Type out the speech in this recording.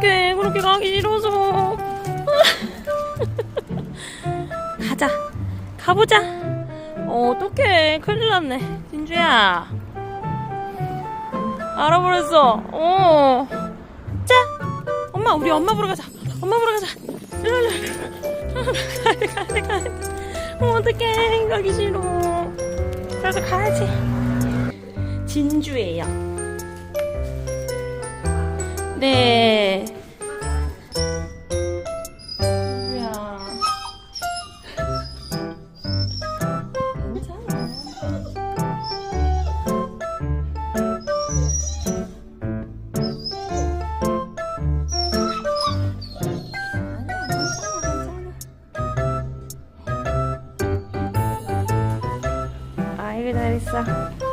어떡해 그렇게 가기 싫어서. 가자. 가보자. 어, 어떡해. 큰일 났네. 진주야. 알아버렸어. 어. 자 엄마 우리 엄마 보러 가자. 엄마 보러 가자. 일로 일로 가야 돼 어, 어떡해. 가기 싫어. 그래서 가야지. 진주예요 네. 아이고 잘했어